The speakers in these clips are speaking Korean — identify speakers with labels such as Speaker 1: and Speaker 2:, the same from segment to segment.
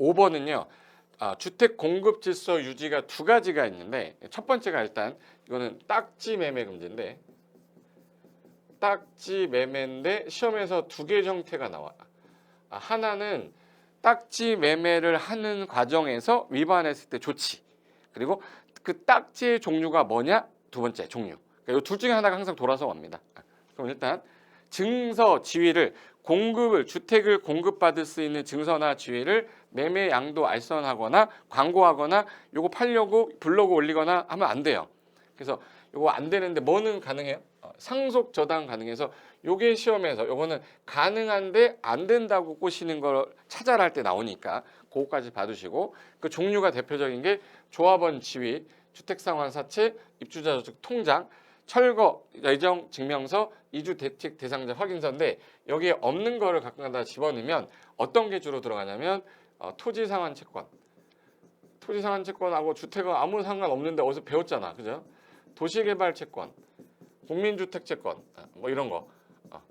Speaker 1: 5번은요. 아, 주택 공급 질서 유지가 두 가지가 있는데 첫 번째가 일단 이거는 딱지 매매 금지인데 딱지 매매인데 시험에서 두개 형태가 나와. 아, 하나는 딱지 매매를 하는 과정에서 위반했을 때 조치. 그리고 그 딱지의 종류가 뭐냐? 두 번째 종류. 그러니까 이둘 중에 하나가 항상 돌아서 옵니다. 아, 그럼 일단 증서 지위를 공급을 주택을 공급받을 수 있는 증서나 지위를 매매 양도 알선하거나 광고하거나 요거 팔려고 블로그 올리거나 하면 안 돼요. 그래서 요거 안 되는데 뭐는 가능해요? 어, 상속 저당 가능해서 요게 시험에서 요거는 가능한데 안 된다고 꼬시는 걸 찾아라 할 때 나오니까 그거까지 봐두시고 그 종류가 대표적인 게 조합원 지위, 주택상환 사채, 입주자 저축 통장, 철거 예정 증명서, 이주 대책 대상자 확인서인데 여기에 없는 거를 갖고 가다 집어넣으면 어떤 게 주로 들어가냐면 어, 토지 상환 채권, 토지 상환 채권하고 주택은 아무 상관 없는데 어디서 배웠잖아, 그죠? 도시개발 채권, 국민주택 채권, 아, 뭐 이런 거. 어,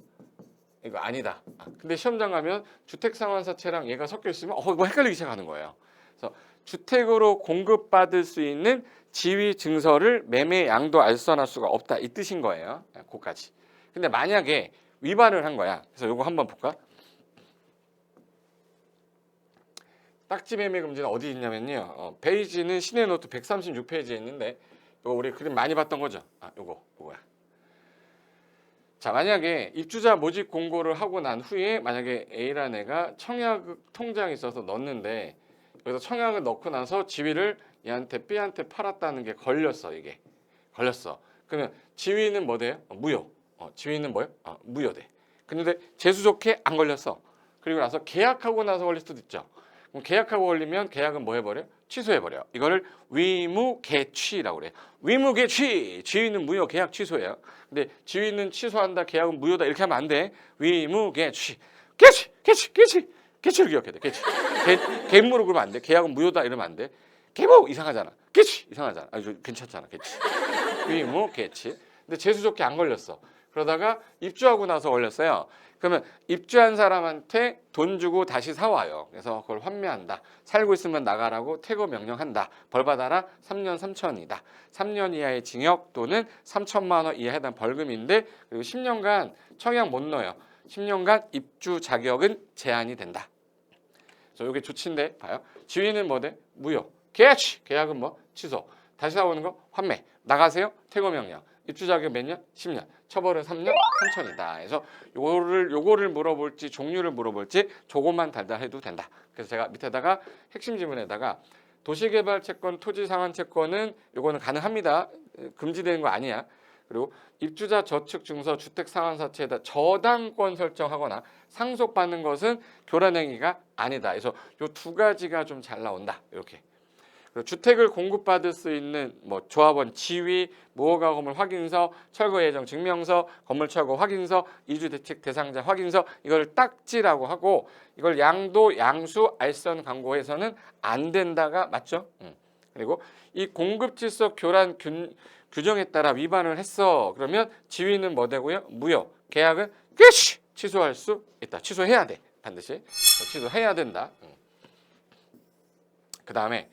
Speaker 1: 이거 아니다. 아, 근데 시험장 가면 주택 상환 사채랑 얘가 섞여 있으면 어, 뭐 헷갈리기 시작하는 거예요. 그래서 주택으로 공급받을 수 있는 지위 증서를 매매 양도 알선할 수가 없다 이 뜻인 거예요. 아, 그까지. 근데 만약에 위반을 한 거야. 그래서 요거 한번 볼까? 딱지 매매 금지는 어디 있냐면요. 어, 페이지는 시내 노트 136페이지에 있는데 이거 우리 그림 많이 봤던 거죠. 아, 요거 요거야. 자, 만약에 입주자 모집 공고를 하고 난 후에 만약에 A라는 애가 청약 통장에 있어서 넣었는데 여기서 청약을 넣고 나서 지위를 얘한테 B한테 팔았다는 게 걸렸어 이게 걸렸어. 그러면 지위는 뭐 돼요? 어, 무효. 어, 지위는 뭐예요? 어, 무효돼. 근데 재수 좋게 안 걸렸어. 그리고 나서 계약하고 나서 걸릴 수도 있죠. 그럼 계약하고 걸리면 계약은 뭐 해버려? 취소해버려. 이거를 위무개취라고 그래요. 위무개취. 지위는 무효, 계약 취소예요. 근데 지위는 취소한다, 계약은 무효다 이렇게 하면 안 돼. 위무개취. 개취, 개취, 개취. 개취를 기억해야 돼. 개취. 개, 개무로 그러면 안 돼. 계약은 무효다 이러면 안 돼. 개무 이상하잖아. 개취 이상하잖아. 아주 괜찮잖아. 개취. 위무 개취. 근데 재수 좋게 안 걸렸어. 그러다가 입주하고 나서 걸렸어요. 그러면 입주한 사람한테 돈 주고 다시 사와요. 그래서 그걸 환매한다. 살고 있으면 나가라고 퇴거 명령한다. 벌 받아라 3년 3천이다. 3년 이하의 징역 또는 3천만 원 이하 해당 벌금인데 그리고 10년간 청약 못 넣어요. 10년간 입주 자격은 제한이 된다. 그래서 이게 조치인데 봐요. 지위는 뭐 돼? 무효. 계약 계약은 뭐 취소. 다시 나오는 거 환매. 나가세요. 퇴거 명령. 입주 자격 몇 년? 10년. 처벌은 3년 3천이다. 그래서 요거를 요거를 물어볼지 종류를 물어볼지 조금만 달달해도 된다. 그래서 제가 밑에다가 핵심 지문에다가 도시개발 채권, 토지 상환 채권은 요거는 가능합니다. 금지되는 거 아니야. 그리고 입주자 저축 증서 주택 상환 사채에다 저당권 설정하거나 상속받는 것은 교란 행위가 아니다. 그래서 요 두 가지가 좀 잘 나온다. 이렇게. 주택을 공급받을 수 있는 뭐 조합원 지위, 무허가 건물 확인서, 철거 예정 증명서, 건물 철거 확인서, 이주 대책 대상자 확인서 이걸 딱지라고 하고 이걸 양도 양수 알선 광고에서는 안 된다가 맞죠? 음. 그리고 이 공급 질서 교란 균, 규정에 따라 위반을 했어. 그러면 지위는 뭐 되고요? 무효. 계약은 끝이 취소할 수 있다. 취소해야 돼. 반드시 취소해야 된다. 그 다음에